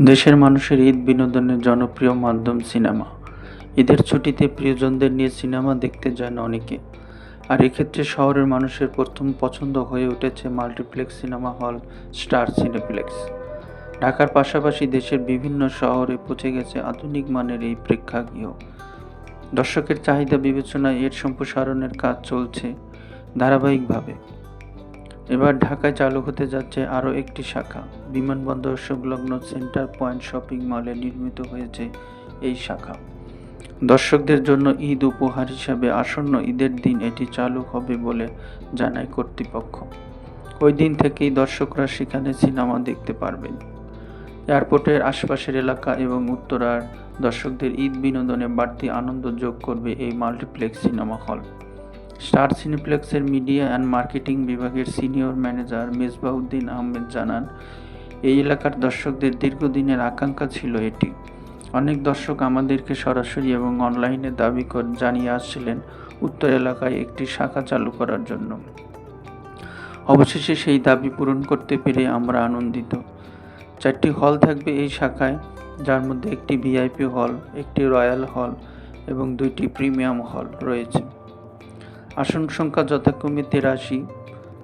দেশের মানুষের ঈদ বিনোদনের জনপ্রিয় মাধ্যম সিনেমা। ঈদের ছুটিতে প্রিয়জনদের নিয়ে সিনেমা দেখতে যান অনেকে। আর এক্ষেত্রে শহরের মানুষের প্রথম পছন্দ হয়ে উঠেছে multiplex cinema hall Star Cineplex. ঢাকার পাশাপাশি দেশের বিভিন্ন শহরে পৌঁছে গেছে আধুনিক মানের এই প্রেক্ষাগৃহ। দর্শকের চাহিদা বিবেচনায় এর সম্প্রসারণের কাজ চলছে ধারাবাহিকভাবে। এবার ঢাকায় চালু হতে যাচ্ছে আরও একটি শাখা। বিমানবন্দর সংলগ্ন সেন্টার পয়েন্ট শপিং মলে নির্মিত হয়েছে এই শাখা। দর্শকদের জন্য ঈদ উপহার হিসাবে আসন্ন ঈদের দিন এটি চালু হবে বলে জানায় কর্তৃপক্ষ। ওই দিন থেকেই দর্শকরা সেখানে সিনেমা দেখতে পারবেন। এয়ারপোর্টের আশপাশের এলাকা এবং উত্তরার দর্শকদের ঈদ বিনোদনে বাড়তি আনন্দ যোগ করবে এই মাল্টিপ্লেক্স সিনেমা হল। স্টার সিনেপ্লেক্সের মিডিয়া অ্যান্ড মার্কেটিং বিভাগের সিনিয়র ম্যানেজার মেজবাউদ্দিন আহমেদ জানান, এই এলাকার দর্শকদের দীর্ঘদিনের আকাঙ্ক্ষা ছিল এটি। অনেক দর্শক আমাদেরকে সরাসরি এবং অনলাইনে দাবি করে, জানিয়ে আসছিলেন উত্তর এলাকায় একটি শাখা চালু করার জন্য। অবশেষে সেই দাবি পূরণ করতে পেরে আমরা আনন্দিত। চারটি হল থাকবে এই শাখায়, যার মধ্যে একটি ভিআইপি হল, একটি রয়্যাল হল এবং দুইটি প্রিমিয়াম হল রয়েছে। আসন সংখ্যা যথাক্রমে তেরাশি,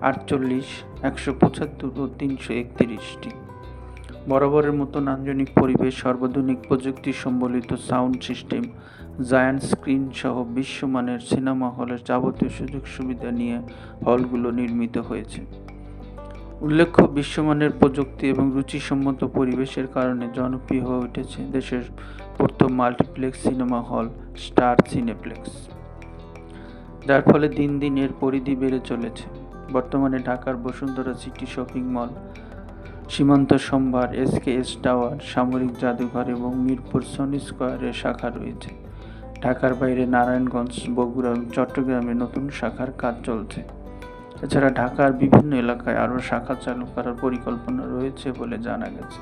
আটচল্লিশ, একশো পঁচাত্তর ও তিনশো একত্রিশটি। বরাবরের মতো নান্দনিক পরিবেশ সর্বাধুনিক প্রযুক্তি সম্বলিত সাউন্ড সিস্টেম, জায়ান্ট স্ক্রিন সহ বিশ্বমানের সিনেমা হলের যাবতীয় সুযোগ সুবিধা নিয়ে হলগুলো নির্মিত হয়েছে। উল্লেখ্য, বিশ্বমানের প্রযুক্তি এবং রুচিসম্মত পরিবেশের কারণে জনপ্রিয় হয়ে উঠেছে দেশের প্রথম multiplex cinema hall Star Cineplex. যার ফলে দিন দিন এর পরিধি বেড়ে চলেছে। বর্তমানে ঢাকার বসুন্ধরা সিটি শপিং মল, সীমান্ত সম্ভার, এসকেএস টাওয়ার, সামরিক জাদুঘর এবং মিরপুর সনি স্কোয়ারে শাখা রয়েছে। ঢাকার বাইরে নারায়ণগঞ্জ, বগুড়া চট্টগ্রামে নতুন শাখার কাজ চলছে। এছাড়া ঢাকার বিভিন্ন এলাকায় আরও শাখা চালু করার পরিকল্পনা রয়েছে বলে জানা গেছে।